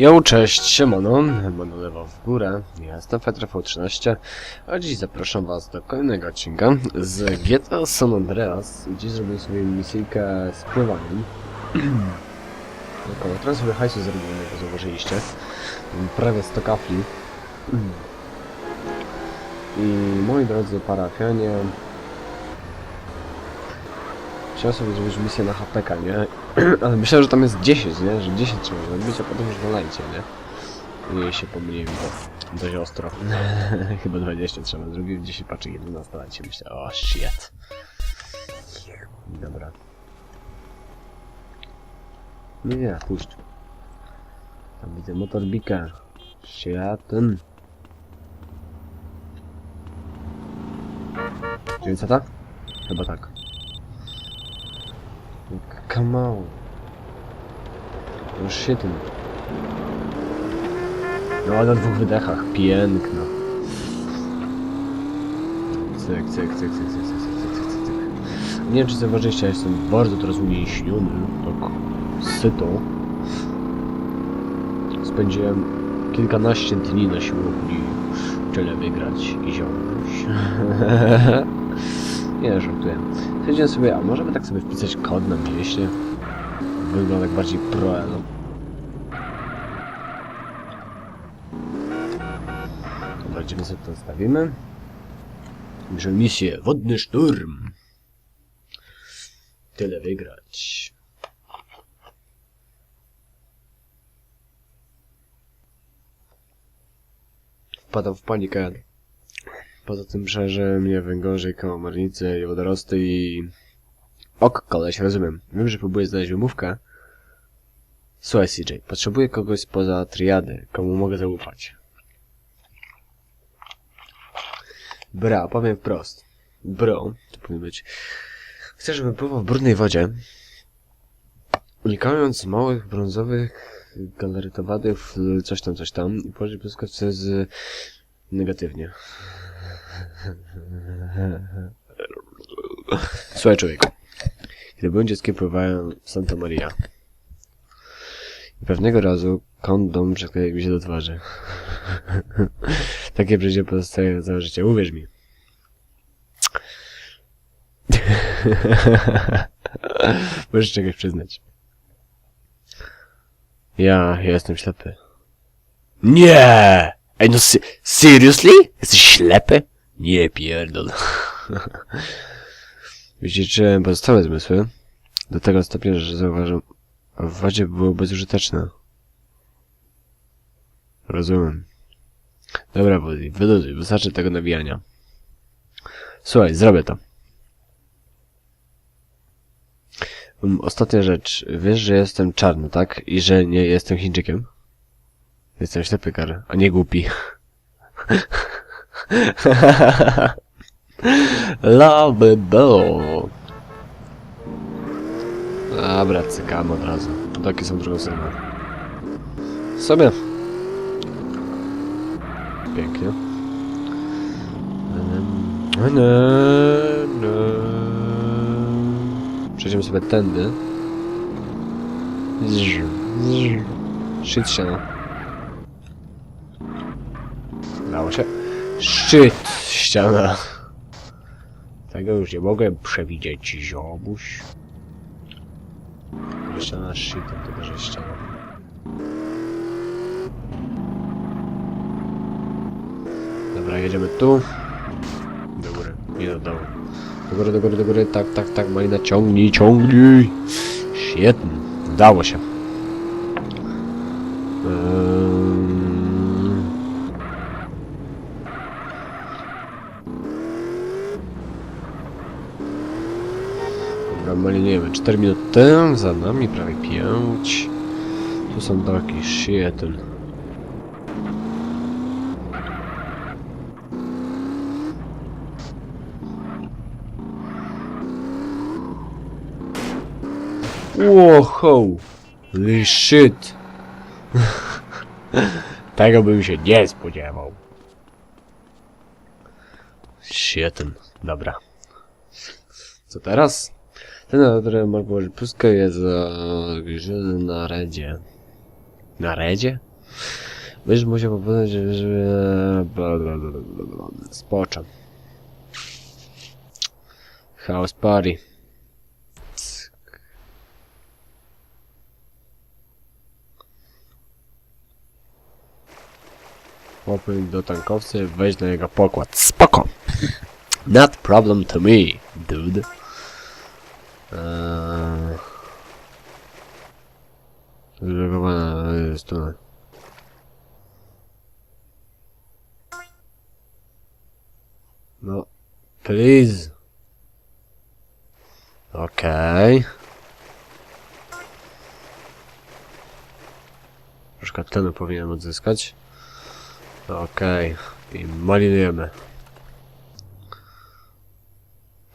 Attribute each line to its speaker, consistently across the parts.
Speaker 1: Jo, cześć, siemano, Mono lewo w górę, ja jestem FetrV13, a dziś zapraszam was do kolejnego odcinka z GTA San Andreas. Dziś zrobię sobie misyjkę z pływaniem. Około, trochę sobie hajsu zrobiłem, jak zauważyliście. Prawie 100 kafli. I moi drodzy parafianie, Chciałem sobie zrobić misję na HPK, nie? Ale myślałem, że tam jest 10, nie? Że 10 trzeba zrobić, a potem już dolejcie, nie? I się pomyliłem to dość ostro. Chyba 20 trzeba zrobić, 10 paczek 11 lecie. Myślę, o shit. Dobra. Nie, nie, puść. Tam widzę motorbikę. Shit. Czyli co tak? Chyba tak. On. Już się tym. No na dwóch wydechach. Piękno. Cyk, cyk, cyk, cyk, cyk, cyk, cyk, cyk, cyk, cyk. Nie wiem czy zauważyliście, ja jestem bardzo teraz umięśniony. Tak syto. Spędziłem kilkanaście dni na siłowni. Tyle wygrać i ziomuś. Nie, żartuję. Stwierdziłem sobie, a może by tak sobie wpisać kod na mieście? Wygląda tak bardziej pro elo. Dobra, gdzie my sobie to zostawimy? Bierze misję Wodny Szturm. Tyle wygrać. Wpadam w panikę. Poza tym, że mnie węgorze, komarnice i wodorosty i... Ok, koleś, rozumiem. Wiem, że próbuję znaleźć wymówkę. Słuchaj, CJ, potrzebuję kogoś spoza triady, komu mogę zaufać. Bra, powiem wprost. Bro, to powinien być. Chcę, żebym pływał w brudnej wodzie, unikając małych, brązowych, galarytowanych, coś tam, coś tam, i położyć błyskotce z... negatywnie. Słuchaj człowieku, kiedy byłem dzieckiem pływałem w Santa Maria. I pewnego razu kondom przykleił mi się do twarzy. Takie przecież pozostaje na całe życie, uwierz mi. Możesz czegoś przyznać. Ja, ja jestem ślepy. Nie! Ej, no se- seriously? Jesteś ślepy? Nie pierdol. Wyćwiczyłem pozostałe zmysły. Do tego stopnia, że zauważam, a w wodzie było bezużyteczne. Rozumiem. Dobra, Woody, wyluzuj, wystarczy tego nawijania. Słuchaj, zrobię to. Um, ostatnia rzecz. Wiesz, że jestem czarny, tak? I że nie jestem Chińczykiem? Jestem ślepy, kar, a nie głupi. Love Bow. Dobra, cykamy od razu. Takie są drugą stroną. Sobie. Pięknie. Przejdziemy sobie tędy. Shit się. Dało się. Szczyt ściana. Tego już nie mogłem przewidzieć, ziomuś. Ściana z shitem, to też ściana. Dobra, jedziemy tu. Do góry, nie do dołu. Do góry, do góry, do góry, tak, tak, tak, Malina, ciągnij, ciągnij. Świetnie, udało się. Ehm... Dobra, malinujemy 4 minuty, za nami prawie 5. Tu są doki, shit. Wow, holy shit. Tego bym się nie spodziewał. Shit, dobra. Co teraz? Ten autor Markowi Pluska jest zagrożony na redzie. Na redzie? Będziesz musiał popoznać, żeby... Spoczę. House party. Cyk. Popłyń do tankowcy, weź na jego pokład. Spoko! Not problem to me, dude. Eee... Zreagowana jest tu. No, please. Okej. Troszkę tlenu powinienem odzyskać. Okej. I malinujemy.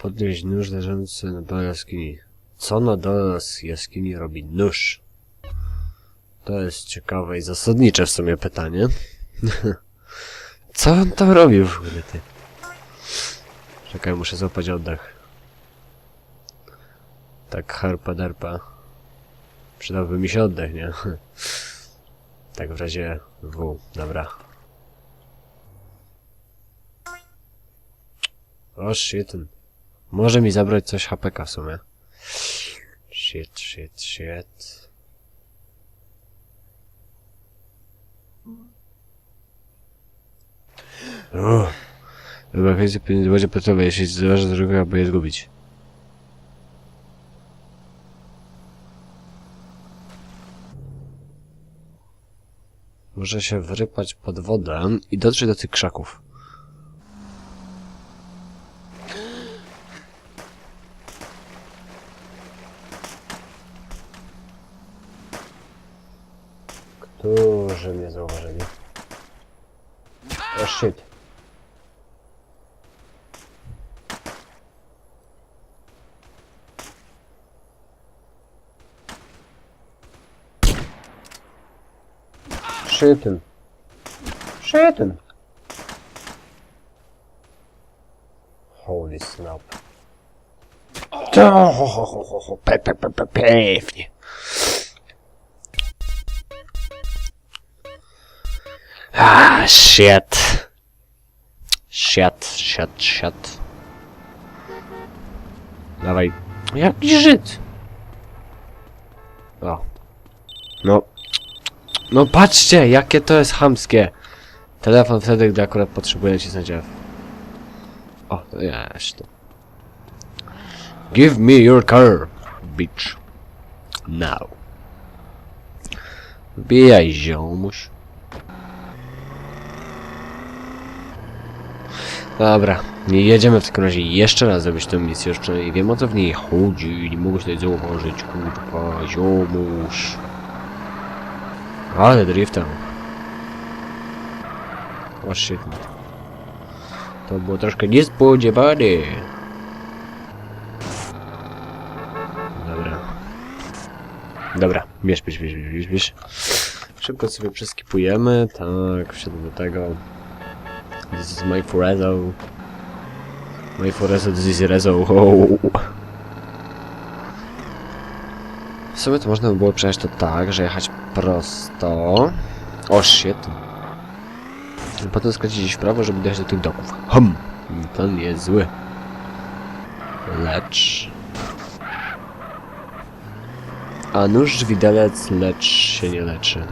Speaker 1: Podnieść nóż leżący na dole jaskini. Co na dole jaskini robi nóż? To jest ciekawe i zasadnicze w sumie pytanie. Co on tam robił w ogóle, ty? Czekaj, muszę złapać oddech. Tak harpa derpa. Przydałby mi się oddech, nie? Tak w razie W. Dobra. O shit. Może mi zabrać coś HPK w sumie. Shit, shit, shit. O, Chyba więcej pieniędzy będzie potrzeba, jeśli zważy z drugiego, aby je zgubić. Muszę się wrypać pod wodę i dotrzeć do tych krzaków. Którzy mnie zauważyli? O shit. Shit'em. Shit'em. Holy snap. To, Ah, shit. Shit, shit, shit. Dawaj. Jaki Żyd? O. No. No patrzcie, jakie to jest chamskie. Telefon wtedy, gdy akurat potrzebuję ci znajdzie. O, to jeszcze. Give me your car, bitch. Now. Wbijaj, ziomuś. Dobra, nie jedziemy w takim razie jeszcze raz zrobić tę misję, już przynajmniej wiem o co w niej chodzi, nie mogę tutaj zauważyć, kurwa, ziomuś. Ale driftem. O shit. To było troszkę niespodziewane. Dobra. Dobra, bierz, bierz, bierz, bierz, bierz. Szybko sobie przeskipujemy, tak, wsiadłem do tego. This is my Forezo. My Forezo, this is Rezo. Oh. W sumie to można by było przejść to tak, że jechać prosto. O shit. Potem skręcić w prawo, żeby dojść do tych doków. Hum! Plan jest zły. Lecz... A nóż widelec lecz się nie leczy.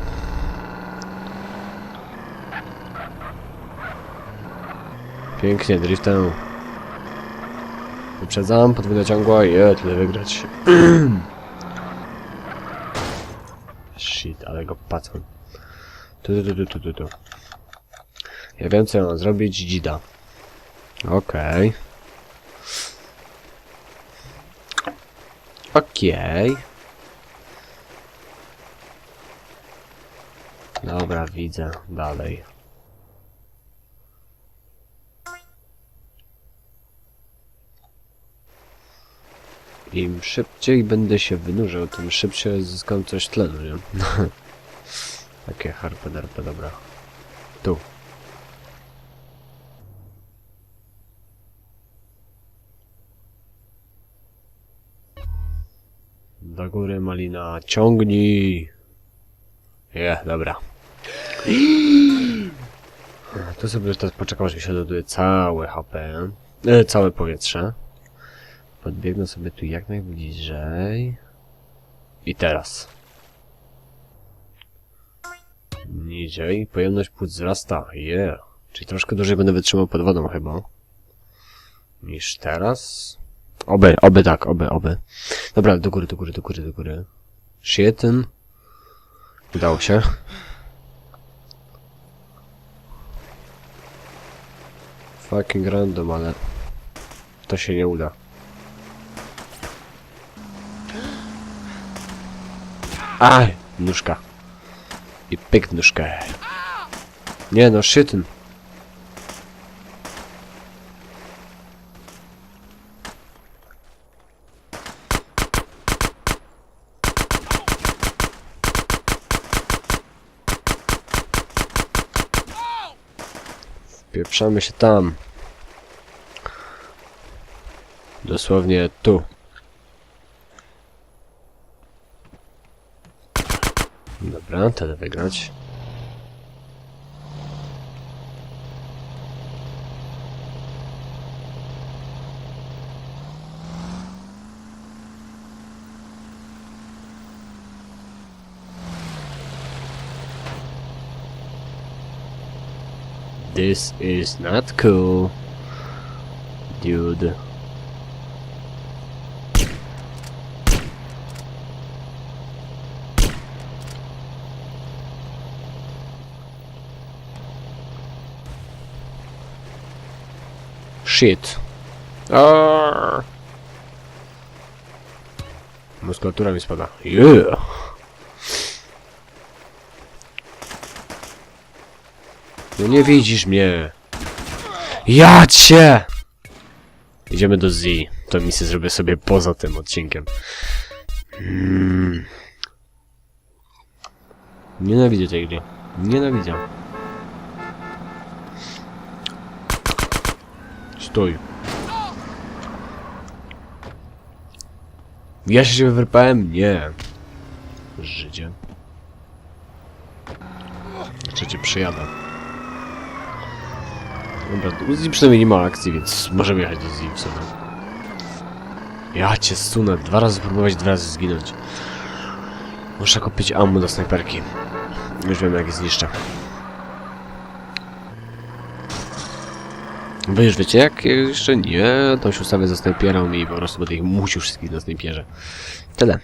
Speaker 1: Pięknie, driftem. Wyprzedzam, podwójna ciągła i je, tyle wygrać. Shit, ale go pacą. Tu, tu, tu, tu, tu, tu. Ja wiem, co mam zrobić, dzida. Okej. Okej. Dobra, widzę. Dalej. Im szybciej będę się wynurzał, tym szybciej zyskam coś tlenu, nie? Takie harpa darpa, dobra. Tu. Do góry malina, ciągnij! Je, dobra. To sobie teraz poczekam, aż mi się doduje całe HP. E, całe powietrze. Podbiegnę sobie tu jak najbliżej. I teraz. Niżej. Pojemność płuc wzrasta. Yeah. Czyli troszkę dłużej będę wytrzymał pod wodą chyba. Niż teraz. Oby, oby tak, oby, oby. Dobra, do góry, do góry, do góry, do góry. Shitten. Udało się. Fucking random, ale to się nie uda. Aj, nóżka. I pyk nóżkę. Nie no, shitten. Pieprzamy się tam. Dosłownie tu. Dobra, tyle wygrać. This is not cool. Dude. Shit. Arr. Muskulatura mi spada. Yeah. No nie widzisz mnie. Ja cię! Idziemy do Z. To misję zrobię sobie poza tym odcinkiem. Mm. Nienawidzę tej gry. Nienawidzę. Stój. Ja się wyrpałem? Nie. Życie. Jeszcze cię przyjadę. Dobra, Uzi przynajmniej nie ma akcji, więc możemy jechać do Uzi w sumie. Ja cię sunę. Dwa razy próbować, dwa razy zginąć. Muszę kupić ammo do snajperki. Już wiem jak je zniszczę. Wy już wiecie jak? Jeszcze nie. To się ustawię za snajpierą i po prostu będę ich musił wszystkich na snajpierze. Tyle.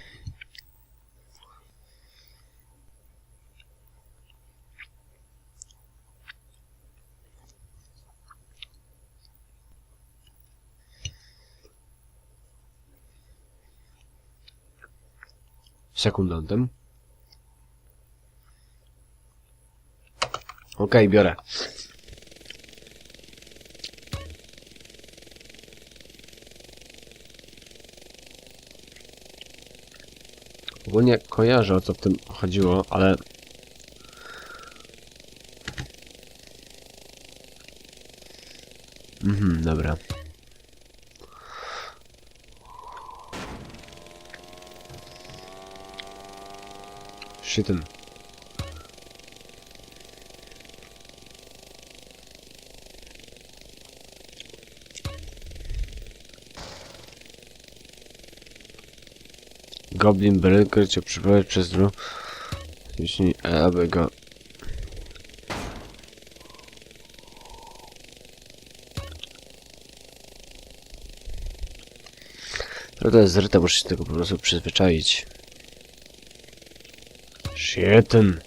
Speaker 1: Sekundantem. Okej, biorę. Ogólnie kojarzę o co w tym chodziło, ale... Mhm, dobra. Shitten. goblin belkę cię przeprowadzi przez dru. Jeśli e, aby go. No Prawda jest zryta, muszę się tego po prostu przyzwyczaić. Świetny.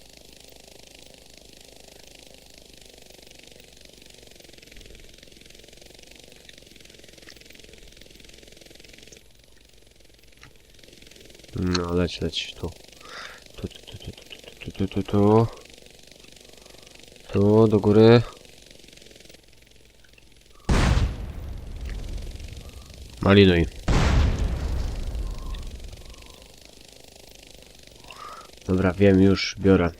Speaker 1: No, leć, leć, tu. Tu, tu, tu, tu, tu, tu, tu, tu, tu. Tu, do góry. Malinuj. Dobra, wiem już, biorę.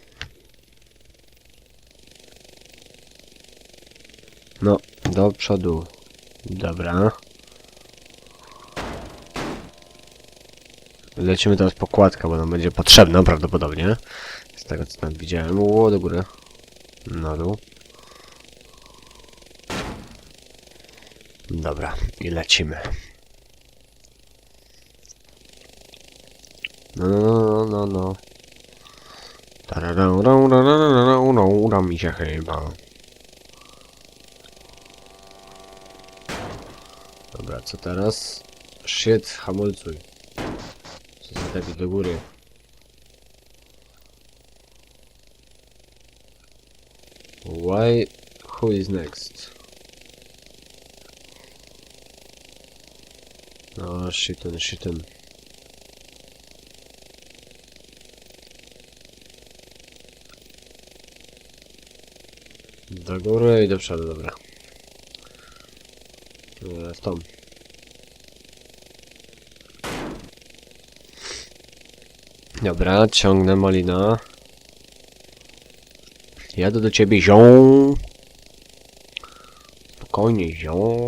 Speaker 1: No, do przodu. Dobra. Lecimy teraz pokładkę, bo nam będzie potrzebna prawdopodobnie. tego co tam widziałem. Ło, do góry. Na dół. Dobra, i lecimy. No, no, no, no, no. Rau, uda mi się chyba. Dobra, co teraz? Shit, hamulcuj. Debil do góry. Why? Who is next? No, shitten, shitten. Do góry i do przodu, dobra. E, W tą. Dobra, ciągnę malina. Jadę do ciebie, zią. Spokojnie, zią.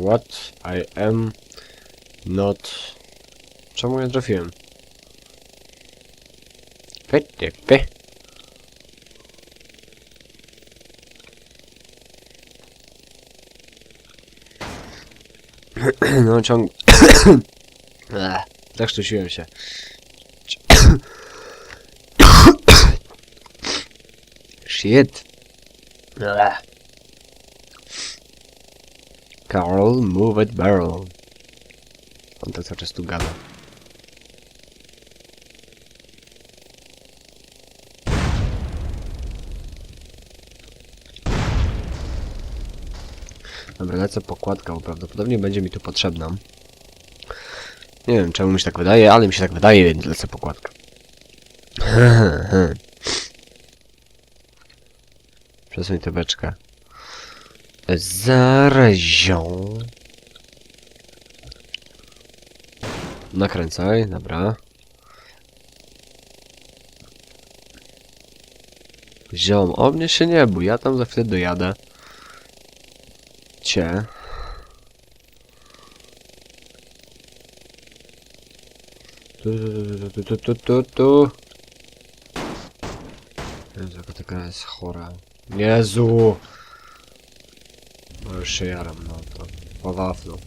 Speaker 1: What? I am not... Czemu nie trafiłem? Fette, fe. No ciąg... Zakrztusiłem się. Shit. Carl, move it barrel. On tak cały czas tu gada. Dobra, lecę pokładka, bo prawdopodobnie będzie mi tu potrzebna. Nie wiem, czemu mi się tak wydaje, ale mi się tak wydaje, więc lecę pokładka. Przesuń tę beczkę. Zarazią. Nakręcaj, dobra. Ziom, o mnie się nie bój, ja tam za chwilę dojadę. Cię. Tu, tu, tu, tu, tu, tu. Jezu, jaka ta gra jest chora. Jezu! No już się jaram, no to po waflu.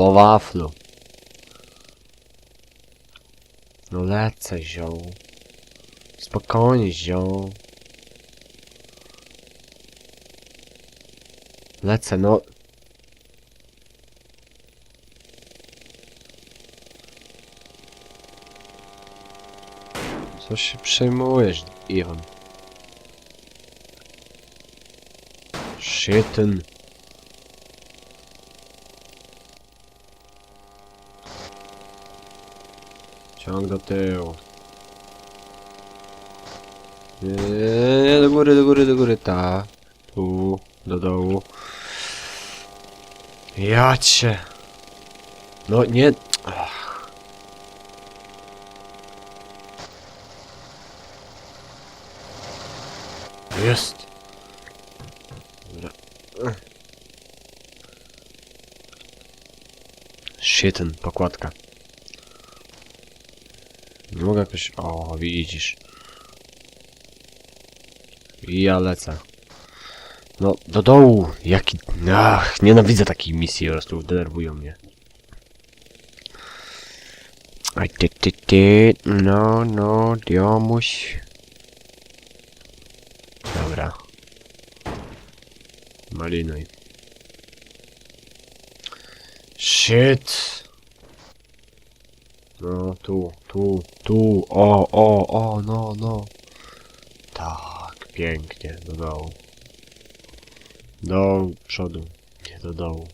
Speaker 1: Po waflu. No lecę, zioł. Spokojnie, zioł. Lecę, no. Co się przejmujesz, Iwan? Shitten. Ciąg do tyłu. Nie, do góry, do góry, do góry, ta. Tu, do dołu. Ja cię. No nie. Ach. Jest. Shitten, pokładka. Nie mogę jakoś... O, widzisz. I ja lecę. No, do dołu! Jaki... Ach, nienawidzę takiej misji, po prostu denerwują mnie. Aj, ty, ty, ty. No, no, diomuś. Dobra. Malinuj. Shit! No, tu, tu, tu, o, o, o, no, no. Tak, pięknie, do dołu. Do przodu, nie do dołu.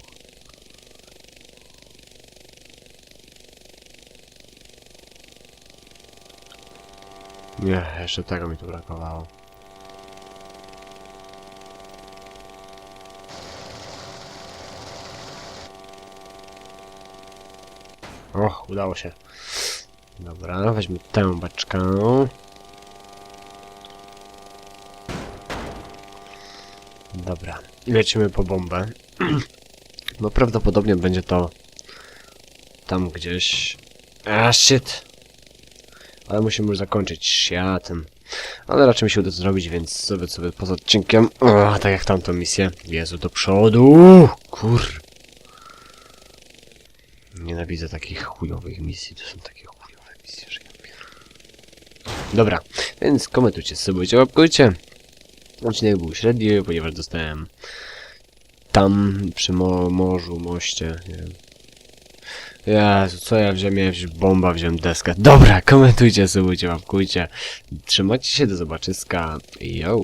Speaker 1: Nie, jeszcze tego mi tu brakowało. Och, udało się. Dobra, weźmy tę beczkę. Dobra, lecimy po bombę. No prawdopodobnie będzie to tam gdzieś. A shit! Ale musimy już zakończyć światem. Ale raczej mi się uda to zrobić, więc sobie sobie poza odcinkiem. O, tak jak tamtą misję. Jezu, do przodu! Kur... Nienawidzę takich chujowych misji. To są takie chujowe misje, że ja Dobra, więc komentujcie, subujcie, łapkujcie. Odcinek był średni, ponieważ dostałem tam przy mo morzu, moście, nie wiem. Co ja wziąłem? Wziąć bomba, wziąłem deskę. Dobra, komentujcie, subujcie, łapkujcie. Trzymajcie się, do zobaczyska. Yo!